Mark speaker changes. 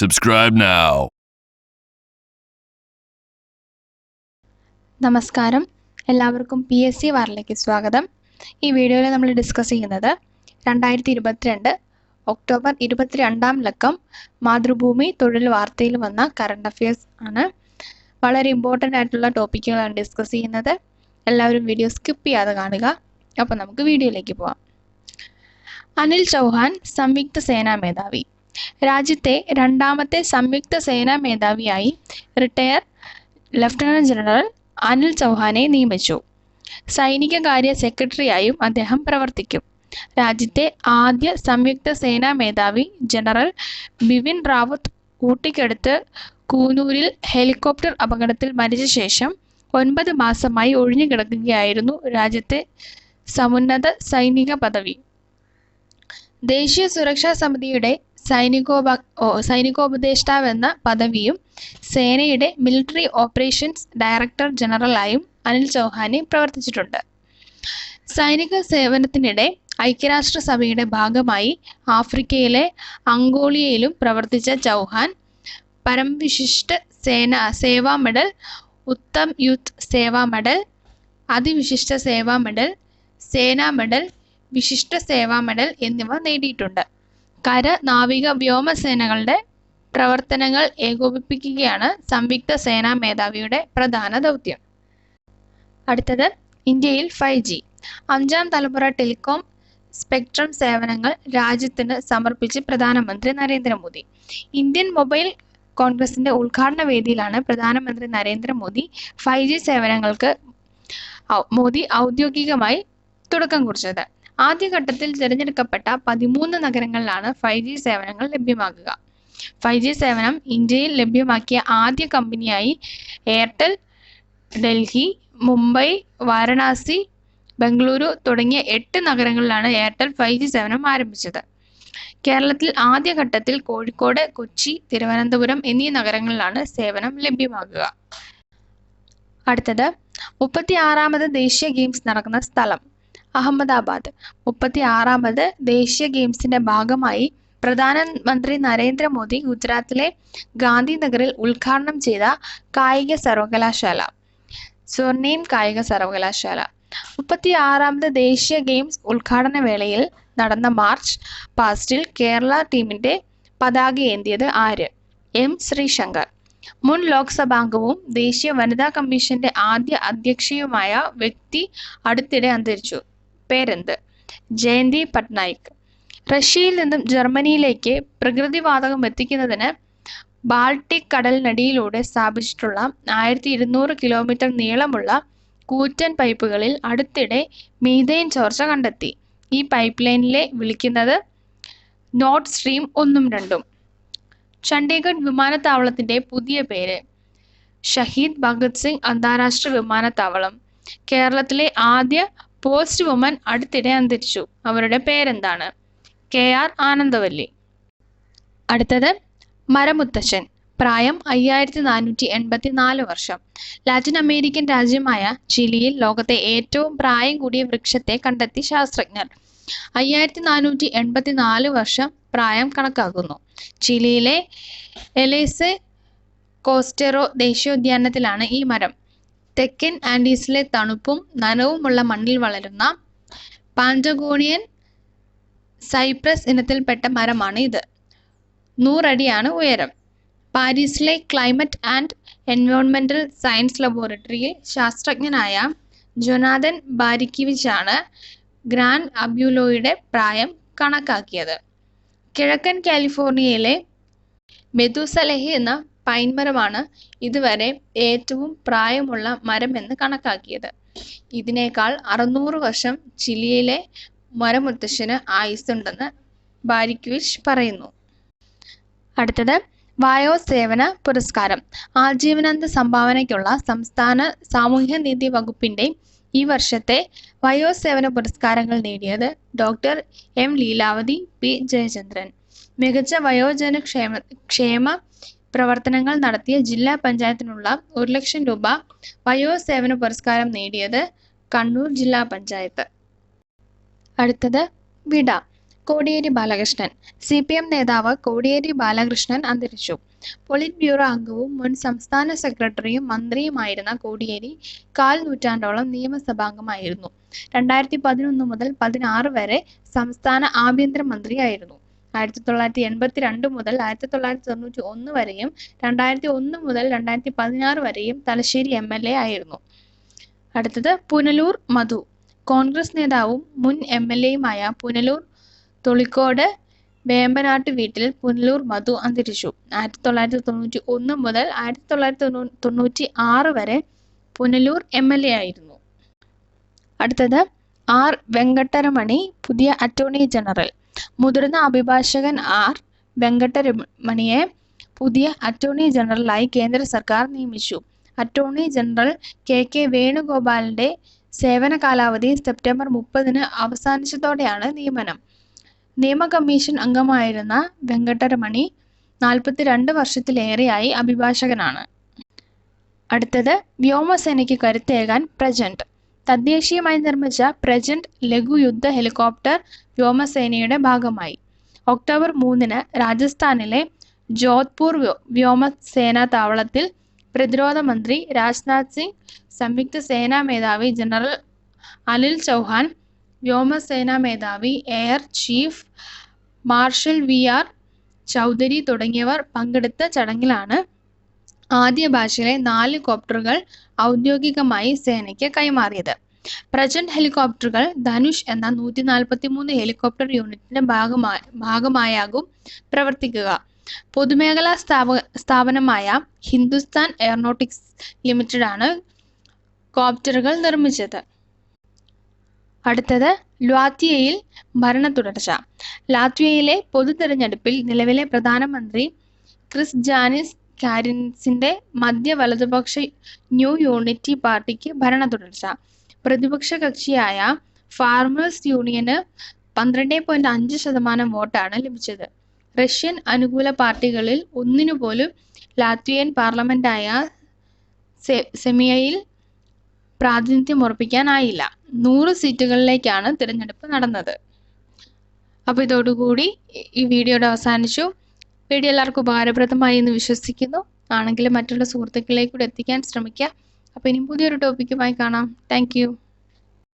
Speaker 1: Subscribe now.
Speaker 2: നമസ്കാരം. എല്ലാവർക്കും P S C വാറിലേക്ക് സ്വാഗതം. ഈ വീഡിയോയിൽ നമ്മൾ ഡിസ്കസ് ചെയ്യുന്നത് രണ്ടായിരത്തി ഇരുപത്തിരണ്ട് ഒക്ടോബർ ഇരുപത്തിരണ്ടാം ലക്കം മാതൃഭൂമി തൊഴിൽ വാർത്തയിൽ വന്ന കറണ്ട് അഫയേഴ്സ് ആണ്. വളരെ ഇമ്പോർട്ടന്റ് ആയിട്ടുള്ള ടോപ്പിക്കുകളാണ് ഡിസ്കസ് ചെയ്യുന്നത്. എല്ലാവരും വീഡിയോ സ്കിപ്പ് ചെയ്യാതെ കാണുക. അപ്പോൾ നമുക്ക് വീഡിയോയിലേക്ക് പോവാം. അനിൽ ചൗഹാൻ സംയുക്ത സേനാ മേധാവി. രാജ്യത്തെ രണ്ടാമത്തെ സംയുക്ത സേനാ മേധാവിയായി റിട്ടയർ ലഫ്റ്റനന്റ് ജനറൽ അനിൽ ചൗഹാനെ നിയമിച്ചു. സൈനിക കാര്യ സെക്രട്ടറിയായും അദ്ദേഹം പ്രവർത്തിക്കും. രാജ്യത്തെ ആദ്യ സംയുക്ത സേനാ മേധാവി ജനറൽ ബിപിൻ റാവത്ത് ഊട്ടിക്കടുത്ത് കൂനൂരിൽ ഹെലികോപ്റ്റർ അപകടത്തിൽ മരിച്ച ശേഷം ഒൻപത് മാസമായി ഒഴിഞ്ഞു കിടക്കുകയായിരുന്നു രാജ്യത്തെ സമുന്നത സൈനിക പദവി. ദേശീയ സുരക്ഷാ സമിതിയുടെ സൈനികോപ സൈനികോപദേഷ്ടാവ് എന്ന പദവിയും സേനയുടെ മിലിറ്ററി ഓപ്പറേഷൻസ് ഡയറക്ടർ ജനറലായും അനിൽ ചൗഹാനെ പ്രവർത്തിച്ചിട്ടുണ്ട്. സൈനിക സേവനത്തിനിടെ ഐക്യരാഷ്ട്രസഭയുടെ ഭാഗമായി ആഫ്രിക്കയിലെ അങ്കോളിയയിലും പ്രവർത്തിച്ച Chauhan Param Vishisht Sena Seva medal Uttam Yudh Seva medal Ativishisht Seva medal Sena medal Vishisht Seva medal എന്നിവ നേടിയിട്ടുണ്ട്. കര നാവിക വ്യോമസേനകളുടെ പ്രവർത്തനങ്ങൾ ഏകോപിപ്പിക്കുകയാണ് സംയുക്ത സേനാ മേധാവിയുടെ പ്രധാന ദൗത്യം. അടുത്തത് ഇന്ത്യയിൽ ഫൈവ് ജി അഞ്ചാം തലമുറ ടെലികോം സ്പെക്ട്രം സേവനങ്ങൾ രാജ്യത്തിന് സമർപ്പിച്ച് പ്രധാനമന്ത്രി നരേന്ദ്രമോദി. ഇന്ത്യൻ മൊബൈൽ കോൺഗ്രസിന്റെ ഉദ്ഘാടന വേദിയിലാണ് പ്രധാനമന്ത്രി നരേന്ദ്രമോദി ഫൈവ് ജി സേവനങ്ങൾക്ക് മോദി ഔദ്യോഗികമായി തുടക്കം കുറിച്ചത്. ആദ്യഘട്ടത്തിൽ തിരഞ്ഞെടുക്കപ്പെട്ട പതിമൂന്ന് നഗരങ്ങളിലാണ് ഫൈവ് ജി സേവനങ്ങൾ ലഭ്യമാകുക. ഫൈവ് ജി സേവനം ഇന്ത്യയിൽ ലഭ്യമാക്കിയ ആദ്യ കമ്പനിയായി എയർടെൽ ഡൽഹി മുംബൈ വാരണാസി ബംഗളൂരു തുടങ്ങിയ എട്ട് നഗരങ്ങളിലാണ് എയർടെൽ ഫൈവ് ജി സേവനം ആരംഭിച്ചത്. കേരളത്തിൽ ആദ്യഘട്ടത്തിൽ കോഴിക്കോട് കൊച്ചി തിരുവനന്തപുരം എന്നീ നഗരങ്ങളിലാണ് സേവനം ലഭ്യമാകുക. അടുത്തത് മുപ്പത്തി ആറാമത് ദേശീയ ഗെയിംസ് നടക്കുന്ന സ്ഥലം. അഹമ്മദാബാദ്. മുപ്പത്തി ആറാമത് ദേശീയ ഗെയിംസിന്റെ ഭാഗമായി പ്രധാനമന്ത്രി നരേന്ദ്രമോദി ഗുജറാത്തിലെ ഗാന്ധിനഗറിൽ ഉദ്ഘാടനം ചെയ്ത കായിക സർവകലാശാല. സ്വർണീം കായിക സർവകലാശാല. മുപ്പത്തി ആറാമത് ദേശീയ ഗെയിംസ് ഉദ്ഘാടന വേളയിൽ നടന്ന മാർച്ച് പാസ്റ്റിൽ കേരള ടീമിന്റെ പതാക ഏന്തിയത് ആര്? എം. ശ്രീശങ്കർ. മുൻ ലോക്സഭാംഗവും ദേശീയ വനിതാ കമ്മീഷന്റെ ആദ്യ അധ്യക്ഷയുമായ വ്യക്തി അടുത്തിടെ അന്തരിച്ചു. പേരെന്ത്? ജയന്തി പട്നായിക്. റഷ്യയിൽ നിന്നും ജർമ്മനിയിലേക്ക് പ്രകൃതിവാതകം എത്തിക്കുന്നതിന് ബാൾട്ടിക് കടലിനടിയിലൂടെ സ്ഥാപിച്ചിട്ടുള്ള ആയിരത്തി ഇരുന്നൂറ് കിലോമീറ്റർ നീളമുള്ള കൂറ്റൻ പൈപ്പുകളിൽ അടുത്തിടെ മീതൈൻ ചോർച്ച കണ്ടെത്തി. ഈ പൈപ്പ് ലൈനിലെ വിളിക്കുന്നത് നോർത്ത് സ്ട്രീം ഒന്നും രണ്ടും. ചണ്ഡീഗഡ് വിമാനത്താവളത്തിന്റെ പുതിയ പേര് ഷഹീദ് ഭഗത് സിംഗ് അന്താരാഷ്ട്ര വിമാനത്താവളം. കേരളത്തിലെ ആദ്യ പോസ്റ്റ് വുമൻ അടുത്തിടെ അന്തരിച്ചു. അവരുടെ പേരെന്താണ്? K R Anandavalli. അടുത്തത് മരമുത്തച്ഛൻ പ്രായം അയ്യായിരത്തി നാനൂറ്റി എൺപത്തി നാല് വർഷം. ലാറ്റിൻ അമേരിക്കൻ രാജ്യമായ ചിലിയിൽ ലോകത്തെ ഏറ്റവും പ്രായം കൂടിയ വൃക്ഷത്തെ കണ്ടെത്തി ശാസ്ത്രജ്ഞർ. അയ്യായിരത്തി നാനൂറ്റി എൺപത്തി നാല് വർഷം പ്രായം കണക്കാക്കുന്നു. ചിലിയിലെ എലേസ് കോസ്റ്റെറോ ദേശീയോദ്യാനത്തിലാണ് ഈ മരം. തെക്കൻ ആൻഡീസിലെ തണുപ്പും നനവുമുള്ള മണ്ണിൽ വളരുന്ന പാഞ്ചഗോണിയൻ സൈപ്രസ് ഇനത്തിൽപ്പെട്ട മരമാണ് ഇത്. നൂറടിയാണ് ഉയരം. പാരീസിലെ ക്ലൈമറ്റ് ആൻഡ് എൻവയോൺമെന്റൽ സയൻസ് ലബോറട്ടറിയിൽ ശാസ്ത്രജ്ഞനായ ജൊനാഥൻ ബാരിക്കിവിച്ചാണ് ഗ്രാൻഡ് അബ്യൂലോയുടെ പ്രായം കണക്കാക്കിയത്. കിഴക്കൻ കാലിഫോർണിയയിലെ മെതുസലഹി എന്ന പൈൻ മരമാണ് ഇതുവരെ ഏറ്റവും പ്രായമുള്ള മരമെന്ന് കണക്കാക്കിയത്. ഇതിനേക്കാൾ അറുന്നൂറ് വർഷം ചിലിയിലെ മരമുത്തശ്ശന് ആയുസ്സുണ്ടെന്ന് ബാരിക്വിഷ് പറയുന്നു. അടുത്തത് വായോസേവന പുരസ്കാരം. ആജീവനാന്ത സംഭാവനയ്ക്കുള്ള സംസ്ഥാന സാമൂഹ്യനീതി വകുപ്പിന്റെ ഈ വർഷത്തെ വയോസേവന പുരസ്കാരങ്ങൾ നേടിയത് doctor M Leelavathi P Jayachandran. മികച്ച വയോജന ക്ഷേമ ക്ഷേമ പ്രവർത്തനങ്ങൾ നടത്തിയ ജില്ലാ പഞ്ചായത്തിനുള്ള ഒരു ലക്ഷം രൂപ വയോസേവന പുരസ്കാരം നേടിയത് കണ്ണൂർ ജില്ലാ പഞ്ചായത്ത്. അടുത്തത് വിട. Kodiyeri Balakrishnan. C P M നേതാവ് കോടിയേരി ബാലകൃഷ്ണൻ അന്തരിച്ചു. പൊളിറ്റ് ബ്യൂറോ അംഗവും മുൻ സംസ്ഥാന സെക്രട്ടറിയും മന്ത്രിയുമായിരുന്ന കോടിയേരി കാൽ നൂറ്റാണ്ടോളം നിയമസഭാംഗമായിരുന്നു. രണ്ടായിരത്തി പതിനൊന്ന് മുതൽ പതിനാറ് വരെ സംസ്ഥാന ആഭ്യന്തര മന്ത്രിയായിരുന്നു ആയിരത്തി തൊള്ളായിരത്തി എൺപത്തി രണ്ട് മുതൽ ആയിരത്തി തൊള്ളായിരത്തി തൊണ്ണൂറ്റി ഒന്ന് വരെയും രണ്ടായിരത്തി ഒന്ന് മുതൽ രണ്ടായിരത്തി പതിനാറ് വരെയും തലശ്ശേരി എം എൽ എ ആയിരുന്നു. അടുത്തത് പുനലൂർ മധു. കോൺഗ്രസ് നേതാവും മുൻ എം എൽ എയുമായ പുനലൂർ തൊളിക്കോട് വേമ്പനാട്ട് വീട്ടിൽ പുനലൂർ മധു അന്തരിച്ചു. ആയിരത്തി തൊള്ളായിരത്തി തൊണ്ണൂറ്റി ഒന്ന് മുതൽ ആയിരത്തി തൊള്ളായിരത്തി തൊണ്ണൂ തൊണ്ണൂറ്റി ആറ് വരെ പുനലൂർ എം എൽ എ ആയിരുന്നു. അടുത്തത് ആർ വെങ്കട്ടരമണി പുതിയ അറ്റോർണി ജനറൽ. മുതിർന്ന അഭിഭാഷകൻ ആർ. വെങ്കട്ടരമണിയെ പുതിയ അറ്റോർണി ജനറലായി കേന്ദ്ര സർക്കാർ നിയമിച്ചു. Attorney general K. കെ. വേണുഗോപാലിന്റെ സേവന കാലാവധി സെപ്റ്റംബർ മുപ്പതിന് അവസാനിച്ചതോടെയാണ് നിയമനം. നിയമ കമ്മീഷൻ അംഗമായിരുന്ന വെങ്കട്ടരമണി നാൽപ്പത്തിരണ്ട് വർഷത്തിലേറെയായി അഭിഭാഷകനാണ്. അടുത്തത് വ്യോമസേനയ്ക്ക് കരുത്തേകാൻ പ്രജന്റ്. തദ്ദേശീയമായി നിർമ്മിച്ച പ്രജന്റ് ലഘു യുദ്ധ ഹെലികോപ്റ്റർ വ്യോമസേനയുടെ ഭാഗമായി. ഒക്ടോബർ മൂന്നിന് രാജസ്ഥാനിലെ ജോധ്പൂർ വ്യോമസേനാ താവളത്തിൽ പ്രതിരോധ മന്ത്രി രാജ്നാഥ് സിംഗ് സംയുക്ത സേനാ മേധാവി ജനറൽ അനിൽ ചൗഹാൻ വ്യോമസേനാ മേധാവി air chief marshal V R Chaudhari തുടങ്ങിയവർ പങ്കെടുത്ത ചടങ്ങിലാണ് ആദ്യ ബാച്ചിലെ നാല് കോപ്റ്ററുകൾ ഔദ്യോഗികമായി സേനയ്ക്ക് കൈമാറിയത്. പ്രജന്റ് ഹെലികോപ്റ്ററുകൾ ധനുഷ് എന്ന നൂറ്റി നാൽപ്പത്തി മൂന്ന് ഹെലികോപ്റ്റർ യൂണിറ്റിന്റെ ഭാഗമായി ഭാഗമായാകും പ്രവർത്തിക്കുക. പൊതുമേഖലാ സ്ഥാപ സ്ഥാപനമായ ഹിന്ദുസ്ഥാൻ എയറോനോട്ടിക്സ് ആണ് കോപ്റ്ററുകൾ നിർമ്മിച്ചത്. അടുത്തത് ലാത്വിയയിൽ ഭരണ തുടർച്ച. ലാത്വിയയിലെ പൊതു തെരഞ്ഞെടുപ്പിൽ നിലവിലെ പ്രധാനമന്ത്രി ക്രിസ് ജാനിസ് കാരിൻസിന്റെ മധ്യ വലതുപക്ഷ ന്യൂ യൂണിറ്റി പാർട്ടിക്ക് ഭരണ തുടർച്ച പ്രതിപക്ഷ കക്ഷിയായ ഫാർമേഴ്സ് യൂണിയന് പന്ത്രണ്ട് പോയിന്റ് അഞ്ച് ശതമാനം വോട്ടാണ് ലഭിച്ചത്. റഷ്യൻ അനുകൂല പാർട്ടികളിൽ ഒന്നിനു പോലും ലാത്വിയൻ പാർലമെന്റായ സെമിയയിൽ പ്രാതിനിധ്യം ഉറപ്പിക്കാനായില്ല നൂറ് സീറ്റുകളിലേക്കാണ് തിരഞ്ഞെടുപ്പ് നടന്നത്. അപ്പോൾ ഇതോടുകൂടി ഈ വീഡിയോയുടെ അവസാനിച്ചു. വീഡിയോ എല്ലാവർക്കും ഉപകാരപ്രദമായി എന്ന് വിശ്വസിക്കുന്നു. ആണെങ്കിലും മറ്റുള്ള സുഹൃത്തുക്കളിലേക്ക് എത്തിക്കാൻ ശ്രമിക്കുക അപ്പോൾ ഇനി പുതിയൊരു ടോപ്പിക്കുമായി കാണാം. താങ്ക്